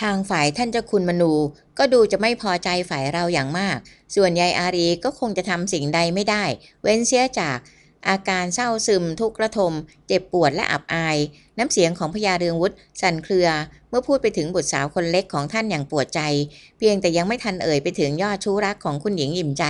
ทางฝ่ายท่านเจ้าคุณมนู ก็ดูจะไม่พอใจฝ่ายเราอย่างมาก ส่วนยายอารีก็คงจะทำสิ่งใดไม่ได้ เว้นเสียจากอาการเศร้าซึมทุกข์ระทม เจ็บปวดและอับอาย น้ำเสียงของพญาเรืองวุฒิสั่นเครือ เมื่อพูดไปถึงบุตรสาวคนเล็กของท่านอย่างปวดใจ เพียงแต่ยังไม่ทันเอ่ยไปถึงยอดชู้รักของคุณหญิงอิ่มใจ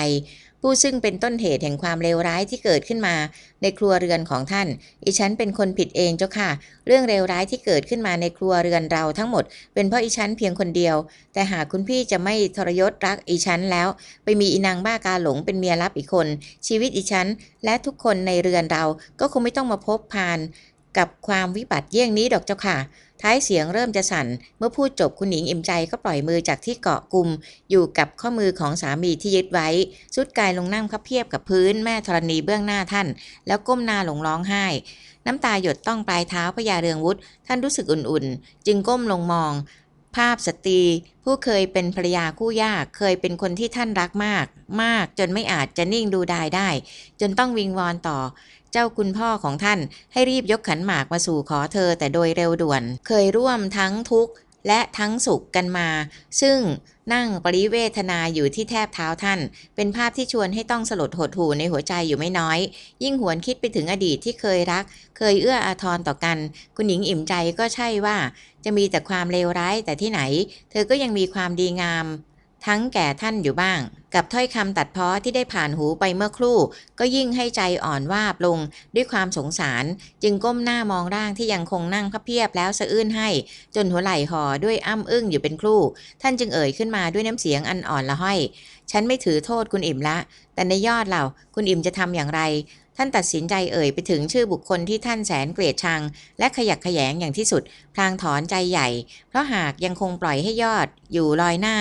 ผู้ซึ่งเป็นต้นเหตุแห่งความเลวร้ายที่เกิดขึ้นมา ในครัวเรือนของท่าน อิฉันเป็นคนผิดเองเจ้าค่ะ เรื่องเลวร้ายที่เกิดขึ้นมาในครัวเรือนเราทั้งหมด เป็นเพราะอิฉันเพียงคนเดียว แต่หากคุณพี่จะไม่ทรยศรักอิฉันแล้ว ไปมีอีนางบ้ากาหลงเป็นเมียลับอีกคน ชีวิตอิฉันและทุกคนในเรือนเราก็คงไม่ต้องมาพบพาน กับความวิบัติเยี่ยงนี้ดอกเจ้าค่ะ ท้ายเสียงเริ่มจะสั่น เมื่อพูดจบคุณหญิงอิ่มใจก็ปล่อยมือจากที่เกาะกลุ่มอยู่กับข้อมือของสามีที่ยึดไว้ สุดกายลงนั่งพับเพียบกับพื้นแม่ธรณีเบื้องหน้าท่าน แล้วก้มหน้าลงร้องไห้ น้ำตาหยดต้องปลายเท้าพญาเรืองวุฒิท่านรู้สึกอุ่นๆ จึงก้มลงมอง ภาพสตรี ผู้เคยเป็นภรรยาคู่ยาก เคยเป็นคนที่ท่านรักมาก มากจนไม่อาจจะนิ่งดูดายได้ จนต้องวิงวอนต่อ เจ้าคุณพ่อของท่านให้รีบยกขันหมากมาสู่ขอเธอแต่โดยเร็วด่วน เคยร่วมทั้งทุกข์และทั้งสุขกันมา ซึ่งนั่งปริเวทนาอยู่ที่แทบเท้าท่าน เป็นภาพที่ชวนให้ต้องสลดหดหู่ในหัวใจอยู่ไม่น้อย ยิ่งหวนคิดไปถึงอดีตที่เคยรัก เคยเอื้ออาทรต่อกัน คุณหญิงอิ่มใจก็ใช่ว่า จะมีแต่ความเลวร้ายแต่ที่ไหน เธอก็ยังมีความดีงาม ทั้งแก่ท่านอยู่บ้าง กับถ้อยคำตัดเพ้อที่ได้ผ่านหูไปเมื่อครู่ ก็ยิ่งให้ใจอ่อนวาบลงด้วยความสงสาร จึงก้มหน้ามองร่างที่ยังคงนั่งพับเพียบแล้วสะอื้นให้ จนหัวไหล่ห่อด้วยอ้ำอึ้งอยู่เป็นครู่ ท่านจึงเอ่ยขึ้นมาด้วยน้ำเสียงอันอ่อนละห้อย ฉันไม่ถือโทษคุณอิ่มละ แต่ในยอดเราคุณอิ่มจะทำอย่างไรท่านตัดสินใจเอ่ยไปถึงชื่อบุคคลที่ท่านแสนเกลียดชัง และขยักขยงอย่างที่สุด พลางถอนใจใหญ่ เพราะหากยังคงปล่อยให้ยอดอยู่ลอยหน้า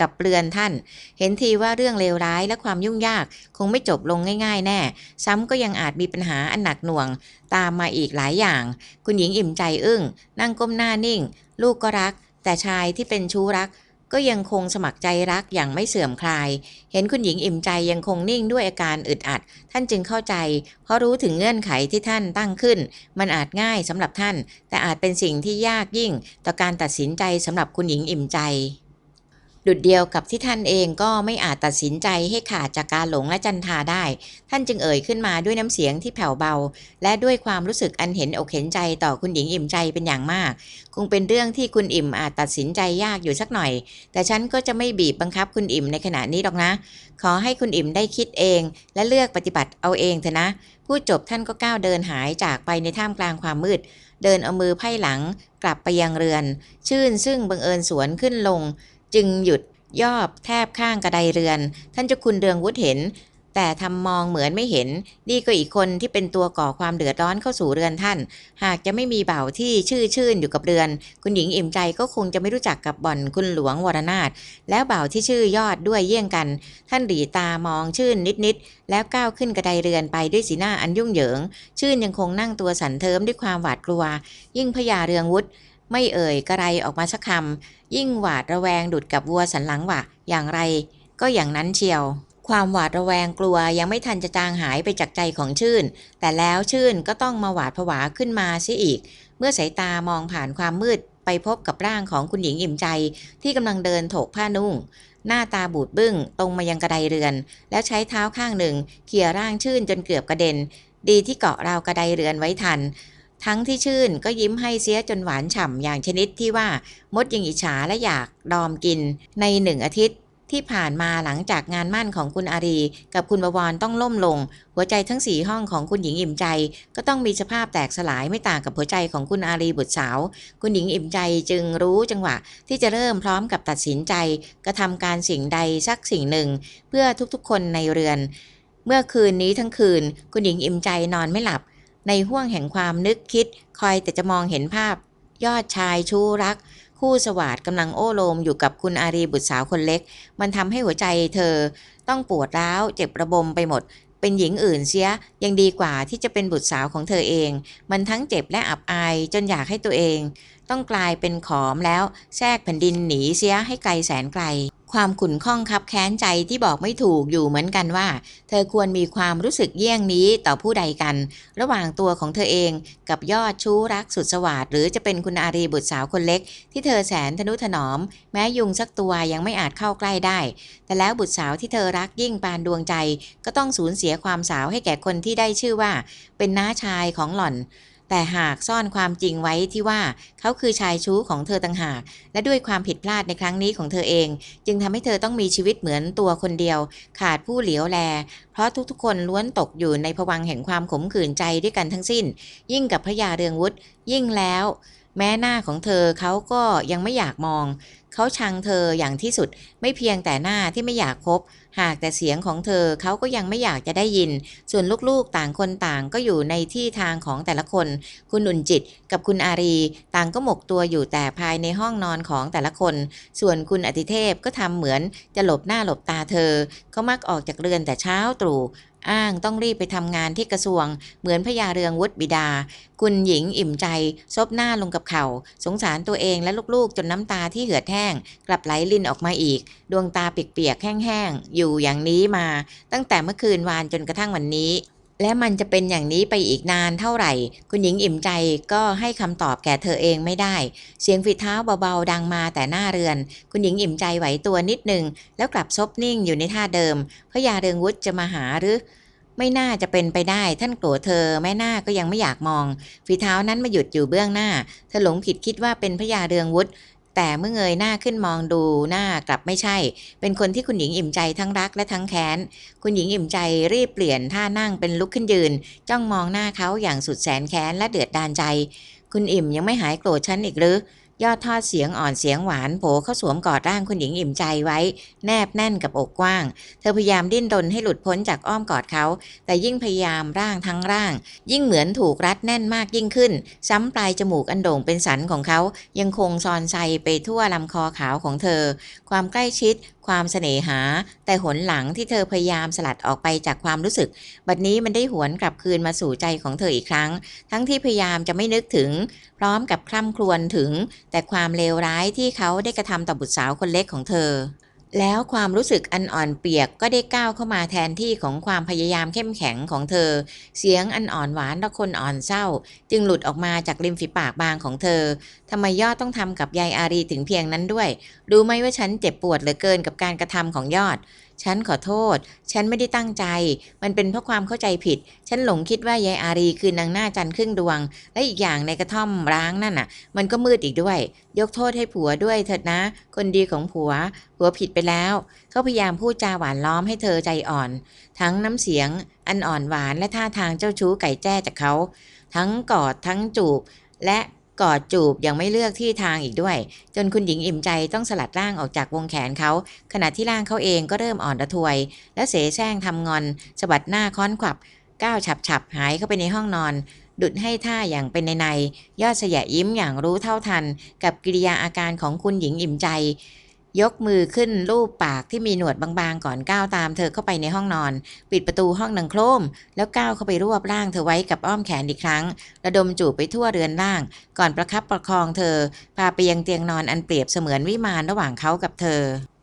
กับเรือนท่าน เห็นทีว่าเรื่องเลวร้ายและความยุ่งยากคงไม่จบลงง่ายๆ แน่ ซ้ำก็ยังอาจมีปัญหาอันหนักหน่วง ตามมาอีกหลายอย่าง คุณหญิงอิ่มใจอึ้ง นั่งก้มหน้านิ่ง ลูกก็รัก แต่ชายที่เป็นชู้รัก ก็ยังคงสมัครใจรักอย่างไม่เสื่อมคลาย เห็นคุณหญิงอิ่มใจยังคงนิ่งด้วยอาการอึดอัด ท่านจึงเข้าใจ เพราะรู้ถึงเงื่อนไขที่ท่านตั้งขึ้น มันอาจง่ายสำหรับท่าน แต่อาจเป็นสิ่งที่ยากยิ่ง ต่อการตัดสินใจสำหรับคุณหญิงอิ่มใจ ดุดเดียวกับที่ท่านเองก็ไม่อาจตัดสินใจให้ขาดจากการหลงและจันทาได้ ท่านจึงเอ่ยขึ้นมาด้วยน้ำเสียงที่แผ่วเบา และด้วยความรู้สึกอันเห็นอกเห็นใจต่อคุณหญิงอิ่มใจเป็นอย่างมาก คงเป็นเรื่องที่คุณอิ่มอาจตัดสินใจยากอยู่สักหน่อย แต่ฉันก็จะไม่บีบบังคับคุณอิ่มในขณะนี้หรอกนะ ขอให้คุณอิ่มได้คิดเอง และเลือกปฏิบัติเอาเองเถอะนะพูดจบท่านก็ก้าวเดินหายจากไปในท่ามกลางความมืด เดินเอามือไพ่หลังกลับไปยังเรือน ชื่นซึ่งบังเอิญสวนขึ้นลง จึงหยุดยอบแทบข้างกระไดเรือน ท่านเจ้าคุณเรืองวุฒเห็น แต่ทำมองเหมือนไม่เห็น นี่ก็อีกคนที่เป็นตัวก่อความเดือดร้อนเข้าสู่เรือนท่าน หากจะไม่มีเบ่าที่ชื่อชื่นอยู่กับเรือน คุณหญิงอิ่มใจก็คงจะไม่รู้จักกับบ่อนคุณหลวงวรนาถแล้วเบ่าที่ชื่อยอดด้วยเยี่ยงกัน ท่านหลีตามองชื่นนิดๆแล้วก้าวขึ้นกระไดเรือนไปด้วยสีหน้าอันยุ่งเหยิง ชื่นยังคงนั่งตัวสันเทิมด้วยความหวาดกลัว ยิ่งพญาเรืองวุฒ ไม่เอ่ยกระไรออกมาสักคำยิ่งหวาดระแวงดุดกับวัวสันหลังหวะอย่างไร ก็อย่างนั้นเชียว ความหวาดระแวงกลัวยังไม่ทันจะจางหายไปจากใจของชื่น แต่แล้วชื่นก็ต้องมาหวาดผวาขึ้นมาเสียอีก เมื่อสายตามองผ่านความมืดไปพบกับร่างของคุณหญิงอิ่มใจ ที่กำลังเดินโถกผ้านุ่ง หน้าตาบูดบึ้งตรงมายังกระไดเรือน แล้วใช้เท้าข้างหนึ่งเขี่ยร่างชื่นจนเกือบกระเด็น ดีที่เกาะราวกระไดเรือนไว้ทัน ทั้งที่ชื่นก็ยิ้มให้เสียจนหวานฉ่ำอย่างชนิดที่ว่ามดยังอิจฉาและอยากดอมกิน ในหนึ่งอาทิตย์ที่ผ่านมาหลังจากงานมั่นของคุณอารี กับคุณบวรต้องล่มลง หัวใจทั้งสี่ห้องของคุณหญิงอิ่มใจ ก็ต้องมีสภาพแตกสลายไม่ต่างกับหัวใจของคุณอารีบุตรสาว คุณหญิงอิ่มใจจึงรู้จังหวะ ที่จะเริ่มพร้อมกับตัดสินใจกระทำการสิ่งใดสักสิ่งหนึ่ง เพื่อทุกๆคนในเรือน เมื่อคืนนี้ทั้งคืน คุณหญิงอิ่มใจนอนไม่หลับ ในห้วงแห่งความนึกคิด คอยแต่จะมองเห็นภาพ ยอดชายชู้รัก คู่สวาดกำลังโอ้โลมอยู่กับคุณอารีบุตรสาวคนเล็ก มันทำให้หัวใจเธอต้องปวดร้าว เจ็บระบมไปหมด เป็นหญิงอื่นเสียยังดีกว่าที่จะเป็นบุตรสาวของเธอเอง มันทั้งเจ็บและอับอายจนอยากให้ตัวเอง ต้องกลายเป็นขอมแล้วแทรกแผ่นดินหนีเสียให้ไกลแสนไกล ความขุ่นข้องคับแค้นใจที่บอกไม่ถูกอยู่เหมือนกันว่า เธอควรมีความรู้สึกเยี่ยงนี้ต่อผู้ใดกัน ระหว่างตัวของเธอเองกับยอดชู้รักสุดสวัสดหรือจะเป็นคุณอารีบุตรสาวคนเล็ก ที่เธอแสนทนุถนอม แม้ยุงสักตัวยังไม่อาจเข้าใกล้ได้ แต่แล้วบุตรสาวที่เธอรักยิ่งปานดวงใจ ก็ต้องสูญเสียความสาวให้แก่คนที่ได้ชื่อว่า เป็นน้าชายของหล่อน แต่หากซ่อนความจริงไว้ที่ว่าเขาคือชายชู้ของเธอต่างหาก และด้วยความผิดพลาดในครั้งนี้ของเธอเอง จึงทำให้เธอต้องมีชีวิตเหมือนตัวคนเดียว ขาดผู้เหลียวแล เพราะทุกๆ คนล้วนตกอยู่ในภวังแห่งความขมขื่นใจด้วยกันทั้งสิ้น ยิ่งกับพระยาเรืองวุฒิยิ่งแล้ว แม้หน้าของเธอเขาก็ยังไม่อยากมอง เขาชังเธออย่างที่สุดไม่เพียงแต่หน้าที่ไม่อยากพบหากแต่เสียงของเธอเขาก็ยังไม่อยากจะได้ยิน ส่วนลูกๆต่างคนต่างก็อยู่ในที่ทางของแต่ละคน คุณอุ่นจิตกับคุณอารี ต่างก็หมกตัวอยู่แต่ภายในห้องนอนของแต่ละคน ส่วนคุณอติเทพก็ทำเหมือนจะหลบหน้าหลบตาเธอเขามักออกจากเรือนแต่เช้าตรู่ อ้างต้องรีบไปทำงานที่กระทรวง เหมือนพญาเรืองวุฒิบิดา คุณหญิงอิ่มใจ ซบหน้าลงกับเขา่า สงสารตัวเองและลูกๆ จนน้ำตาที่เหือดแห้ง กลับไหลลินออกมาอีก ดวงตาเปียกๆแห้งๆ อยู่อย่างนี้มา ตั้งแต่เมื่อคืนวานจนกระทั่งวันนี้ และมันจะเป็นอย่างนี้ไปอีกนานเท่าไหร่ คุณหญิงอิ่มใจก็ให้คำตอบแก่เธอเองไม่ได้ เสียงฝีเท้าเบาๆดังมาแต่หน้าเรือน คุณหญิงอิ่มใจไหวตัวนิดหนึ่งแล้วกลับซบนิ่งอยู่ในท่าเดิมพระยาเรืองวุฒิจะมาหาหรือ ไม่น่าจะเป็นไปได้ ท่านโกรธเธอแม่หน้าก็ยังไม่อยากมอง ฝีเท้านั้นมาหยุดอยู่เบื้องหน้า เธอหลงผิดคิดว่าเป็นพระยาเรืองวุฒิ แต่เมื่อเงยหน้าขึ้นมองดูหน้ากลับไม่ใช่ เป็นคนที่คุณหญิงอิ่มใจทั้งรักและทั้งแค้น คุณหญิงอิ่มใจรีบเปลี่ยนท่านั่งเป็นลุกขึ้นยืน จ้องมองหน้าเขาอย่างสุดแสนแค้นและเดือดดาลใจ คุณอิ่มยังไม่หายโกรธฉันอีกหรือ ยอดทอดเสียงอ่อนเสียงหวานโผเข้าสวมกอดร่างคุณหญิงอิ่มใจไว้ แนบแน่นกับอกกว้าง เธอพยายามดิ้นรนให้หลุดพ้นจากอ้อมกอดเขา แต่ยิ่งพยายามร่างทั้งร่าง ยิ่งเหมือนถูกรัดแน่นมากยิ่งขึ้น ซ้ำปลายจมูกอันโด่งเป็นสันของเขา ยังคงซอนไซไปทั่วลำคอขาวของเธอ ความใกล้ชิด ความเสน่หา แต่หนหลังที่เธอพยายามสลัดออกไปจากความรู้สึก บัดนี้มันได้หวนกลับคืนมาสู่ใจของเธออีกครั้ง ทั้งที่พยายามจะไม่นึกถึง พร้อมกับคร่ำครวญถึงแต่ความเลวร้ายที่เขาได้กระทำต่อบุตรสาวคนเล็กของเธอ แล้วความรู้สึกอันอ่อนเปียกก็ได้ก้าวเข้ามาแทนที่ของความพยายามเข้มแข็งของเธอ เสียงอันอ่อนหวานและคนอ่อนเศร้า จึงหลุดออกมาจากริมฝีปากบางของเธอทำไมยอดต้องทำกับยายอารีถึงเพียงนั้นด้วย รู้ไหมว่าฉันเจ็บปวดเหลือเกินกับการกระทำของยอด ฉันขอโทษ ฉันไม่ได้ตั้งใจ มันเป็นเพราะความเข้าใจผิด ฉันหลงคิดว่ายายอารีคือนางหน้าจันทร์ครึ่งดวง และอีกอย่างในกระท่อมร้างนั่นน่ะ มันก็มืดอีกด้วย ยกโทษให้ผัวด้วยเถิดนะ คนดีของผัว ผัวผิดไปแล้ว เขาพยายามพูดจาหวานล้อมให้เธอใจอ่อน ทั้งน้ำเสียง อันอ่อนหวานและท่าทางเจ้าชู้ไก่แจ้จากเขา ทั้งกอดทั้งจูบและ กอดจูบยังไม่เลือกที่ทางอีกด้วย จนคุณหญิงอิ่มใจต้องสลัดร่างออกจากวงแขนเขา ขณะที่ร่างเขาเองก็เริ่มอ่อนระทวย และเสแสร้งทำงอนสะบัดหน้าค้อนขวับ ก้าวฉับฉับๆหายเข้าไปในห้องนอน ดุดให้ท่าอย่างเป็นในในๆยอดเสยะยิ้มอย่างรู้เท่าทัน กับกิริยาอาการของคุณหญิงอิ่มใจ ยกมือขึ้นรูปปากที่มีหนวดบางๆ ก่อนก้าวตามเธอเข้าไปในห้องนอน ปิดประตูห้องนังโครม แล้วก้าวเข้าไปรวบร่างเธอไว้กับอ้อมแขนอีกครั้ง ระดมจูบไปทั่วเรือนร่าง ก่อนประคับประคองเธอ พาไปยังเตียงนอนอันเปรียบเสมือนวิมานระหว่างเขากับเธอ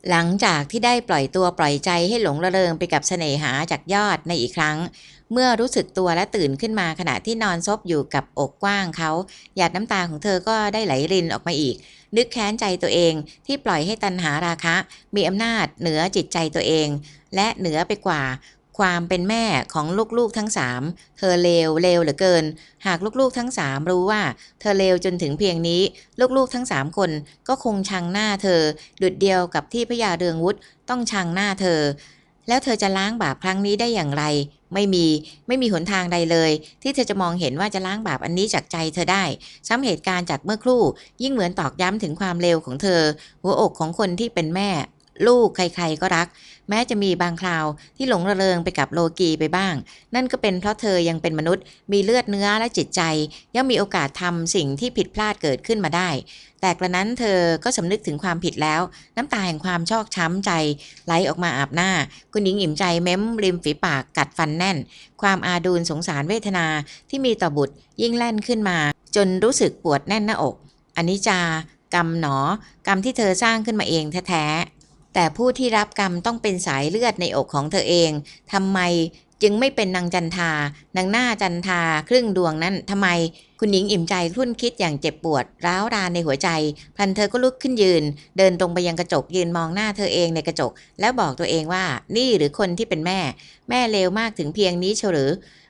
หลังจากที่ได้ปล่อยตัวปล่อยใจให้หลงระเริงไปกับเสน่หาจากยอดในอีกครั้ง เมื่อรู้สึกตัวและตื่นขึ้นมาขณะที่นอนซบอยู่กับอกกว้างเขา หยาดน้ำตาของเธอก็ได้ไหลรินออกมาอีก นึกแค้นใจตัวเองที่ปล่อยให้ตันหาราคะ มีอำนาจเหนือจิตใจตัวเอง และเหนือไปกว่า ความเป็นแม่ของลูกๆทั้งสามเธอเลวเลวเหลือเกิน หากลูกๆทั้งสามรู้ว่า เธอเลวจนถึงเพียงนี้ ลูกๆทั้งสามคนก็คงชังหน้าเธอดุดเดียวกับที่พระยาเรืองวุฒต้องชังหน้าเธอ แล้วเธอจะล้างบาปครั้งนี้ได้อย่างไร ไม่มีไม่มีหนทางใดเลย ที่เธอจะมองเห็นว่าจะล้างบาปอันนี้จากใจเธอได้ ซ้ำเหตุการณ์จากเมื่อครู่ ยิ่งเหมือนตอกย้ำถึงความเลวของเธอ หัวอกของคนที่เป็นแม่ ลูกใครๆก็รัก แม้จะมีบางคราวที่หลงระเริงไปกับโลกีไปบ้าง นั่นก็เป็นเพราะเธอยังเป็นมนุษย์ มีเลือดเนื้อและจิตใจย่อมมีโอกาสทำสิ่งที่ผิดพลาดเกิดขึ้นมาได้ แต่กระนั้นเธอก็สำนึกถึงความผิดแล้ว น้ำตาแห่งความชอกช้ำใจ ไหลออกมาอาบหน้า คุณหญิงอิ่มใจเม้มริมฝีปากกัดฟันแน่น ความอาดูลสงสารเวทนาที่มีต่อบุตรยิ่งแล่นขึ้นมา จนรู้สึกปวดแน่นหน้าอกอันนี้จากรรมหนอ กรรมที่เธอสร้างขึ้นมาเองแท้ๆ แต่ผู้ที่รับกรรมต้องเป็นสายเลือดในอกของเธอเองทำไมจึงไม่เป็นนางจันทานางหน้าจันทาครึ่งดวงนั้นทำไม คุณหญิงอิ่มใจรุ่นคิดอย่างเจ็บปวด ร้าวรานในหัวใจพลันเธอก็ลุกขึ้นยืน เดินตรงไปยังกระจกยืนมองหน้าเธอเองในกระจก แล้วบอกตัวเองว่า นี่หรือคนที่เป็นแม่ แม่เลวมากถึงเพียงนี้เฉยหรือ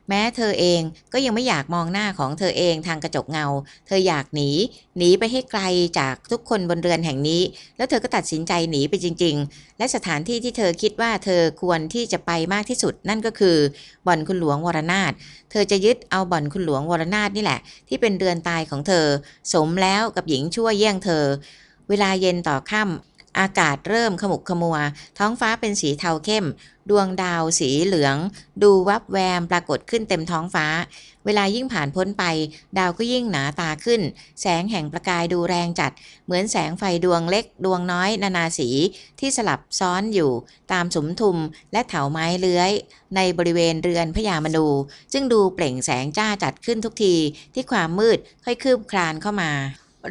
แม้เธอเองก็ยังไม่อยากมองหน้าของเธอเองทางกระจกเงา เธออยากหนี หนีไปให้ไกลจากทุกคนบนเรือนแห่งนี้ แล้วเธอก็ตัดสินใจหนีไปจริง ๆ และสถานที่ที่เธอคิดว่าเธอควรที่จะไปมากที่สุด นั่นก็คือบ่อนคุณหลวงวรนาถเธอจะยึดเอาบ่อนคุณหลวงวรนาถนี่แหละ ที่เป็นเรือนตายของเธอ สมแล้วกับหญิงชั่วเยี่ยงเธอ เวลาเย็นต่อค่ำ อากาศเริ่มขมุกขมัว ท้องฟ้าเป็นสีเทาเข้ม ดวงดาวสีเหลือง ดูวับแวมปรากฏขึ้นเต็มท้องฟ้า เวลายิ่งผ่านพ้นไป ดาวก็ยิ่งหนาตาขึ้น แสงแห่งประกายดูแรงจัด เหมือนแสงไฟดวงเล็ก ดวงน้อย นานาสี ที่สลับซ้อนอยู่ ตามสมทุมและเถาไม้เลื้อย ในบริเวณเรือนพญามนูซึ่งดูเปล่งแสงจ้าจัดขึ้นทุกทีที่ความมืดค่อยคืบคลานเข้ามา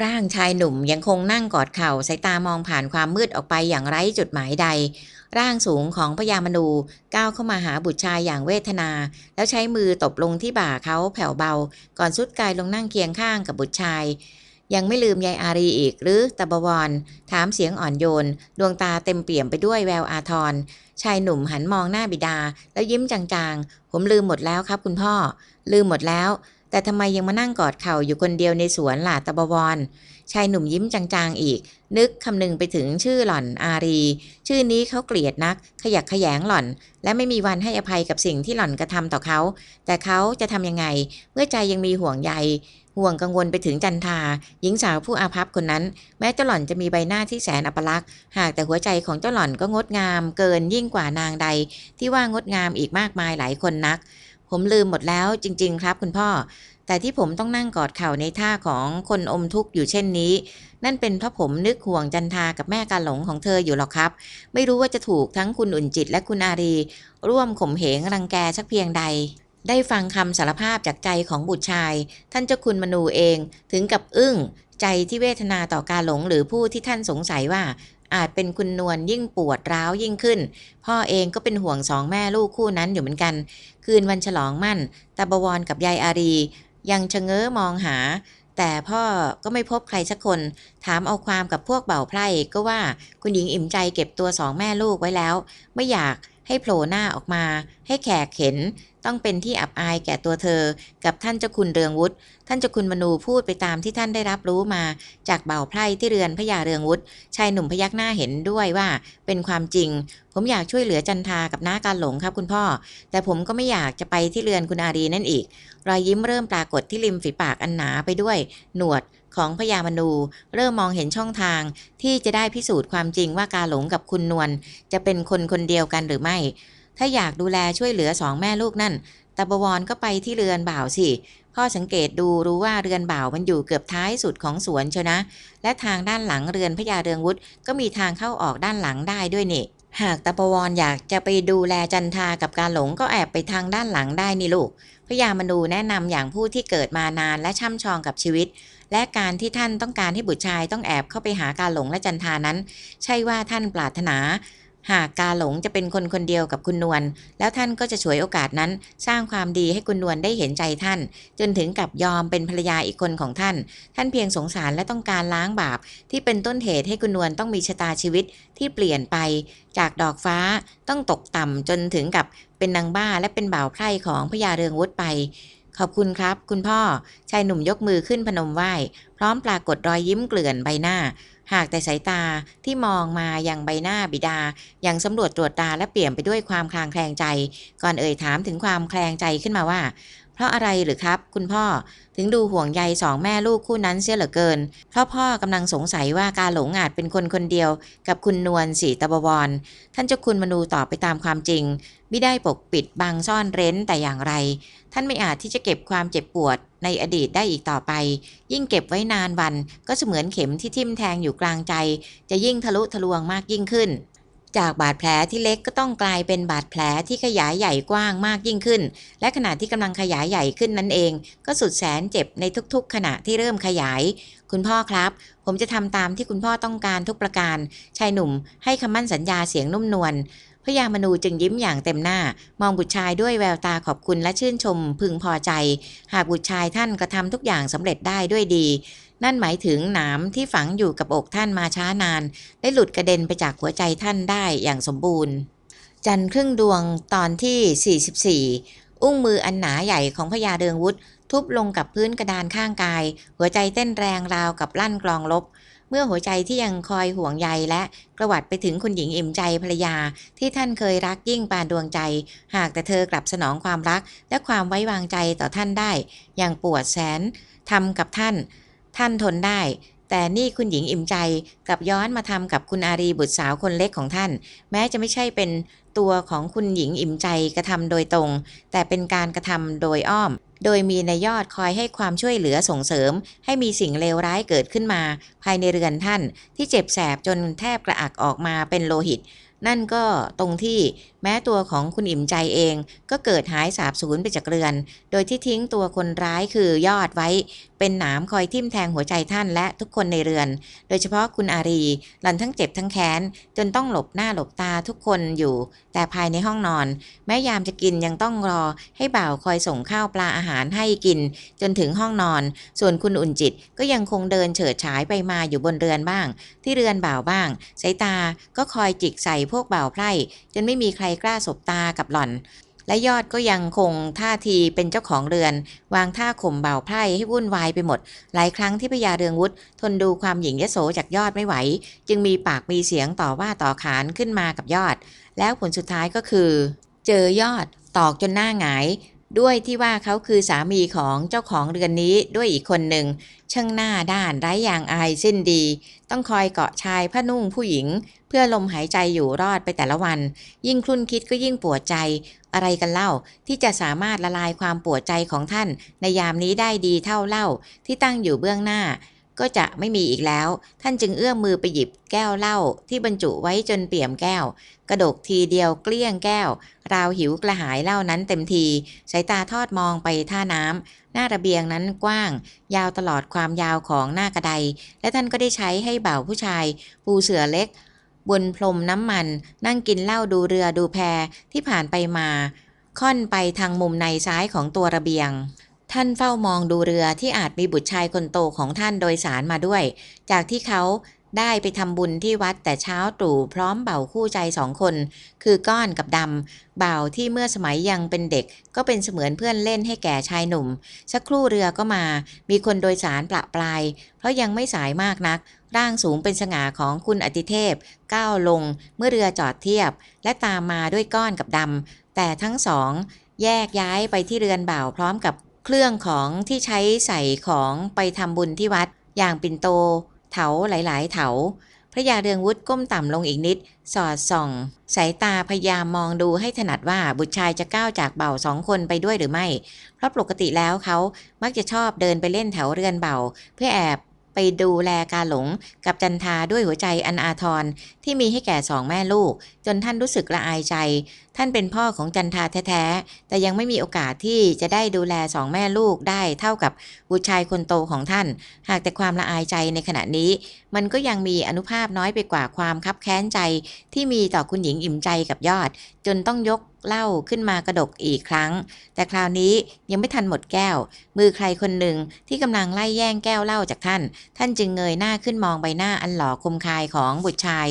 ร่างชายหนุ่มยังคงนั่งกอดเข่าสายตามองผ่านความมืดออกไปอย่างไร้จุดหมายใด ร่างสูงของพญามนูก้าวเข้ามาหาบุตรชายอย่างเวทนา แล้วใช้มือตบลงที่บ่าเขาแผ่วเบา ก่อนสุดกายลงนั่งเคียงข้างกับบุตรชาย ยังไม่ลืมยายอารีอีกหรือตะบวร ถามเสียงอ่อนโยน ดวงตาเต็มเปี่ยมไปด้วยแววอาทรชายหนุ่มหันมองหน้าบิดา แล้วยิ้มจางๆ ผมลืมหมดแล้วครับคุณพ่อ ลืมหมดแล้ว แต่ทำไมยังมานั่งกอดเข่าอยู่คนเดียวในสวนหล่ะตะบวร ชายหนุ่มยิ้มจางๆอีก นึกคำนึงไปถึงชื่อหล่อนอารี ชื่อนี้เขาเกลียดนัก ขยักขยงหล่อน และไม่มีวันให้อภัยกับสิ่งที่หล่อนกระทำต่อเขา แต่เขาจะทำยังไง เมื่อใจยังมีห่วงใยห่วงกังวลไปถึงจันทา หญิงสาวผู้อาภัพคนนั้น แม้เจ้าหล่อนจะมีใบหน้าที่แสนอัปลักษณ์หากแต่หัวใจของเจ้าหล่อนก็งดงาม เกินยิ่งกว่านางใด ที่ว่างดงามอีกมากมายหลายคนนัก ผมลืมหมดแล้วจริง ๆ ครับคุณพ่อ แต่ที่ผมต้องนั่งกอดเข่าในท่าของคนอมทุกข์อยู่เช่นนี้ นั่นเป็นเพราะผมนึกห่วงจันทากับแม่กาหลงของเธออยู่หรอกครับ ไม่รู้ว่าจะถูกทั้งคุณอุ่นจิตและคุณอารี ร่วมข่มเหงรังแกสักเพียงใดได้ฟังคำสารภาพจากใจของบุตรชาย ท่านเจ้าคุณมนูเองถึงกับอึ้ง ใจที่เวทนาต่อการหลงหรือผู้ที่ท่านสงสัยว่า อาจเป็นคุณนวลยิ่งปวดร้าวยิ่งขึ้น พ่อเองก็เป็นห่วงสองแม่ลูกคู่นั้นอยู่เหมือนกัน คืนวันฉลองมั่นตาบวรกับยายอารี ยังชะเง้อมองหา แต่พ่อก็ไม่พบใครสักคน ถามเอาความกับพวกเบ่าไพร่ก็ว่าคุณหญิงอิ่มใจเก็บตัวสองแม่ลูกไว้แล้ว ไม่อยากให้โผล่หน้าออกมา ให้แขกเห็น ต้องเป็นที่อับอายแก่ตัวเธอ กับท่านเจ้าคุณเรืองวุฒิท่านเจ้าคุณมนูพูดไปตามที่ท่านได้รับรู้มาจากเบ่าไพร่ที่เรือนพญาเรืองวุฒิชายหนุ่มพยักหน้าเห็นด้วยว่าเป็นความจริง ผมอยากช่วยเหลือจันทากับน้าการหลงครับคุณพ่อ แต่ผมก็ไม่อยากจะไปที่เรือนคุณอารีนั่นอีก รอยยิ้มเริ่มปรากฏที่ริมฝีปากอันหนาไปด้วย หนวดของพญามนู เริ่มมองเห็นช่องทาง ที่จะได้พิสูจน์ความจริงว่ากาหลงกับคุณนวลจะเป็นคนคนเดียวกันหรือไม่ ถ้าอยากดูแลช่วยเหลือสองแม่ลูกนั่นตาบวรก็ไปที่เรือนบ่าวสิพ่อสังเกตดูรู้ว่าเรือนบ่าวมันอยู่เกือบท้ายสุดของสวนเชียวนะ และทางด้านหลังเรือนพญาเรืองวุฒิก็มีทางเข้าออกด้านหลังได้ด้วยนี่ หากตาปวรอยากจะไปดูแลจันทากับการหลงก็แอบไปทางด้านหลังได้นี่ลูกพญามนูแนะนำอย่างผู้ที่เกิดมานานและช่ำชองกับชีวิต และการที่ท่านต้องการให้บุตรชายต้องแอบเข้าไปหาการหลงและจันทานั้น ใช่ว่าท่านปรารถนา หากกาหลงจะเป็นคนคนเดียวกับคุณนวลแล้วท่านก็จะฉวยโอกาสนั้น สร้างความดีให้คุณนวลได้เห็นใจท่าน จนถึงกับยอมเป็นภรรยาอีกคนของท่าน ท่านเพียงสงสารและต้องการล้างบาป ที่เป็นต้นเหตุให้คุณนวลต้องมีชะตาชีวิตที่เปลี่ยนไป จากดอกฟ้าต้องตกต่ำจนถึงกับเป็นนางบ้าและเป็นบ่าวไพร่ของพญาเรืองวุฒไปขอบคุณครับ คุณพ่อชายหนุ่มยกมือขึ้นพนมไหว้ พร้อมปรากฏรอยยิ้มเกลื่อนใบหน้า หากแต่สายตาที่มองมายังใบหน้าบิดา ยังสำรวจตรวจตาและเปลี่ยนไปด้วยความคลางแคลงใจ ก่อนเอ่ยถามถึงความแคลงใจขึ้นมาว่า เพราะอะไรหรือครับ คุณพ่อถึงดูห่วงใยสองแม่ลูกคู่นั้นเสียเหลือเกิน เพราะพ่อกำลังสงสัยว่าการหลงอาจเป็นคนคนเดียว กับคุณนวลสีตะบวร ท่านเจ้าคุณมนูตอบไปตามความจริง ไม่ได้ปกปิดบังซ่อนเร้นแต่อย่างไร ท่านไม่อาจที่จะเก็บความเจ็บปวดในอดีตได้อีกต่อไป ยิ่งเก็บไว้นานวัน ก็เสมือนเข็มที่ทิ่มแทงอยู่กลางใจ จะยิ่งทะลุทะลวงมากยิ่งขึ้น จากบาดแผลที่เล็กก็ต้องกลายเป็นบาดแผลที่ขยายใหญ่กว้างมากยิ่งขึ้น และขณะที่กำลังขยายใหญ่ขึ้นนั่นเอง ก็สุดแสนเจ็บในทุกๆ ขณะที่เริ่มขยาย คุณพ่อครับ ผมจะทำตามที่คุณพ่อต้องการทุกประการ ชายหนุ่มให้คำมั่นสัญญาเสียงนุ่มนวลพระยามนูจึงยิ้มอย่างเต็มหน้า มองบุตรชายด้วยแววตาขอบคุณและชื่นชมพึงพอใจ หากบุตรชายท่านกระทำทุกอย่างสำเร็จได้ด้วยดี นั่นหมายถึงหนามที่ฝังอยู่กับอกท่านมาช้านาน ได้หลุดกระเด็นไปจากหัวใจท่านได้อย่างสมบูรณ์ จันทร์ครึ่งดวงตอนที่ 44 อุ้งมืออันหนาใหญ่ของพญาเรืองวุฒ ทุบลงกับพื้นกระดานข้างกาย หัวใจเต้นแรงราวกับลั่นกลองลบ เมื่อหัวใจที่ยังคอยห่วงใยและกระวัดไปถึงคุณหญิงอิ่มใจภรรยา ที่ท่านเคยรักยิ่งปานดวงใจ หากแต่เธอกลับสนองความรัก และความไว้วางใจต่อท่านได้ อย่างปวดแสนทำกับท่าน ท่านทนได้แต่นี่คุณหญิงอิ่มใจกับย้อนมาทำกับคุณอารีบุตรสาวคนเล็กของท่าน แม้จะไม่ใช่เป็นตัวของคุณหญิงอิ่มใจกระทำโดยตรง แต่เป็นการกระทำโดยอ้อม โดยมีนายยอดคอยให้ความช่วยเหลือส่งเสริม ให้มีสิ่งเลวร้ายเกิดขึ้นมา ภายในเรือนท่านที่เจ็บแสบจนแทบกระอักออกมาเป็นโลหิต นั่นก็ตรงที่ แม้ตัวของคุณอิ่มใจเอง ก็เกิดหายสาบสูญไปจากเรือน โดยที่ทิ้งตัวคนร้ายคือยอดไว้ เป็นหนามคอยทิ่มแทงหัวใจท่านและทุกคนในเรือน โดยเฉพาะคุณอารีหลันทั้งเจ็บทั้งแค้น จนต้องหลบหน้าหลบตาทุกคนอยู่ แต่ภายในห้องนอน แม้ยามจะกินยังต้องรอ ให้บ่าวคอยส่งข้าวปลาอาหารให้กิน จนถึงห้องนอน ส่วนคุณอุ่นจิตก็ยังคงเดินเฉิดฉายไปมาอยู่บนเรือนบ้าง ที่เรือนบ่าวบ้างสายตาก็คอยจิกใส่พวกบ่าวไพร่จนไม่มีใครกล้าสบตากับหล่อน และยอดก็ยังคงท่าทีเป็นเจ้าของเรือน วางท่าข่มเบ่าวไพร่ให้วุ่นวายไปหมด หลายครั้งที่พญาเรืองวุฒทนดูความหญิงยโสจากยอดไม่ไหว จึงมีปากมีเสียงต่อว่าต่อขานขึ้นมากับยอด แล้วผลสุดท้ายก็คือ เจอยอดตอกจนหน้าหงาย ด้วยที่ว่าเขาคือสามีของเจ้าของเรือนนี้ด้วยอีกคนหนึ่งช่างหน้าด้านไร้อย่างอายสิ้นดี ต้องคอยเกาะชายผ้านุ่งผู้หญิง เพื่อลมหายใจอยู่รอดไปแต่ละวัน ยิ่งคลุ่นคิดก็ยิ่งปวดใจ อะไรกันเล่าที่จะสามารถละลายความปวดใจของท่าน ในยามนี้ได้ดีเท่าเล่าที่ตั้งอยู่เบื้องหน้า ก็จะไม่มีอีกแล้ว ท่านจึงเอื้อมมือไปหยิบแก้วเหล้าที่บรรจุไว้จนเปี่ยมแก้ว กระดกทีเดียวเกลี้ยงแก้ว ราวหิวกระหายเหล้านั้นเต็มที สายตาทอดมองไปท่าน้ำหน้าระเบียงนั้นกว้าง ยาวตลอดความยาวของหน้ากระได และท่านก็ได้ใช้ให้บ่าวผู้ชาย ปูเสือเล็ก บนพรมน้ำมัน นั่งกินเหล้าดูเรือดูแพที่ผ่านไปมา ค่อนไปทางมุมในซ้ายของตัวระเบียง ท่านเฝ้ามองดูเรือที่อาจมีบุตรชายคนโตของท่านโดยสารมาด้วย จากที่เขาได้ไปทำบุญที่วัดแต่เช้าตรู่พร้อมเบ่าวคู่ใจสองคน คือก้อนกับดำบ่าวที่เมื่อสมัยยังเป็นเด็ก ก็เป็นเสมือนเพื่อนเล่นให้แก่ชายหนุ่ม สักครู่เรือก็มา มีคนโดยสารประปราย เพราะยังไม่สายมากนัก ร่างสูงเป็นสง่าของคุณอติเทพ ก้าวลงเมื่อเรือจอดเทียบ และตามมาด้วยก้อนกับดำแต่ทั้งสองแยกย้ายไปที่เรือนบ่าวพร้อมกับ เครื่องของที่ใช้ใส่ของไปทำบุญที่วัด อย่างปิ่นโต เถาหลายๆ เถา พระยาเรืองวุฒก้มต่ำลงอีกนิด สอดส่อง สายตาพยายามมองดูให้ถนัดว่าบุตรชายจะก้าวจากเบ่าสองคนไปด้วยหรือไม่ เพราะปกติแล้วเขามักจะชอบเดินไปเล่นแถวเรือนเบ่า เพื่อแอบ ไปดูแลกาหลงกับจันทาด้วยหัวใจอันอาทรที่มีให้แก่สองแม่ลูก จนท่านรู้สึกละอายใจ ท่านเป็นพ่อของจันทาแท้ๆ แต่ยังไม่มีโอกาสที่จะได้ดูแลสองแม่ลูกได้เท่ากับบุตรชายคนโตของท่าน หากแต่ความละอายใจในขณะนี้ มันก็ยังมีอนุภาพน้อยไปกว่าความคับแค้นใจ ที่มีต่อคุณหญิงอิ่มใจกับยอด จนต้องยก เหล้าขึ้นมากระดกอีกครั้ง แต่คราวนี้ยังไม่ทันหมดแก้ว มือใครคนหนึ่งที่กำลังไล่แย่งแก้วเหล้าจากท่าน ท่านจึงเงยหน้าขึ้นมองใบหน้าอันหล่อคมคายของบุตรชาย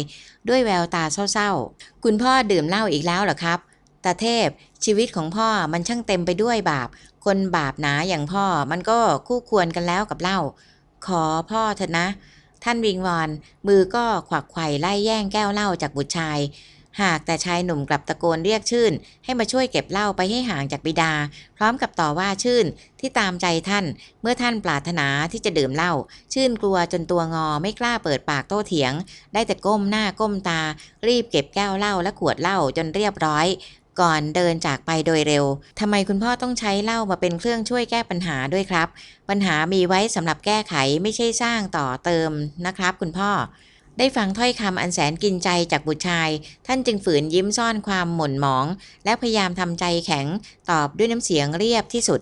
ด้วยแววตาเศร้าๆ คุณพ่อดื่มเหล้าอีกแล้วเหรอครับตาเทพชีวิตของพ่อมันช่างเต็มไปด้วยบาป คนบาปหนาอย่างพ่อมันก็คู่ควรกันแล้วกับเหล้าขอพ่อเถอะนะ ท่านวิงวอนมือก็ขวักไขว่ไล่แย่งแก้วเหล้าจากบุตรชาย หากแต่ชายหนุ่มกลับตะโกนเรียกชื่น ให้มาช่วยเก็บเหล้าไปให้ห่างจากบิดา พร้อมกับต่อว่าชื่นที่ตามใจท่าน เมื่อท่านปรารถนาที่จะดื่มเหล้าชื่นกลัวจนตัวงอไม่กล้าเปิดปากโต้เถียง ได้แต่ก้มหน้าก้มตา รีบเก็บแก้วเหล้าและขวดเหล้าจนเรียบร้อยก่อนเดินจากไปโดยเร็ว ทำไมคุณพ่อต้องใช้เหล้ามาเป็นเครื่องช่วยแก้ปัญหาด้วยครับ ปัญหามีไว้สำหรับแก้ไขไม่ใช่สร้างต่อเติมนะครับ คุณพ่อ ได้ฟังถ้อยคำอันแสนกินใจจากบุตรชาย ท่านจึงฝืนยิ้มซ่อนความหม่นหมอง และพยายามทำใจแข็งตอบด้วยน้ำเสียงเรียบที่สุด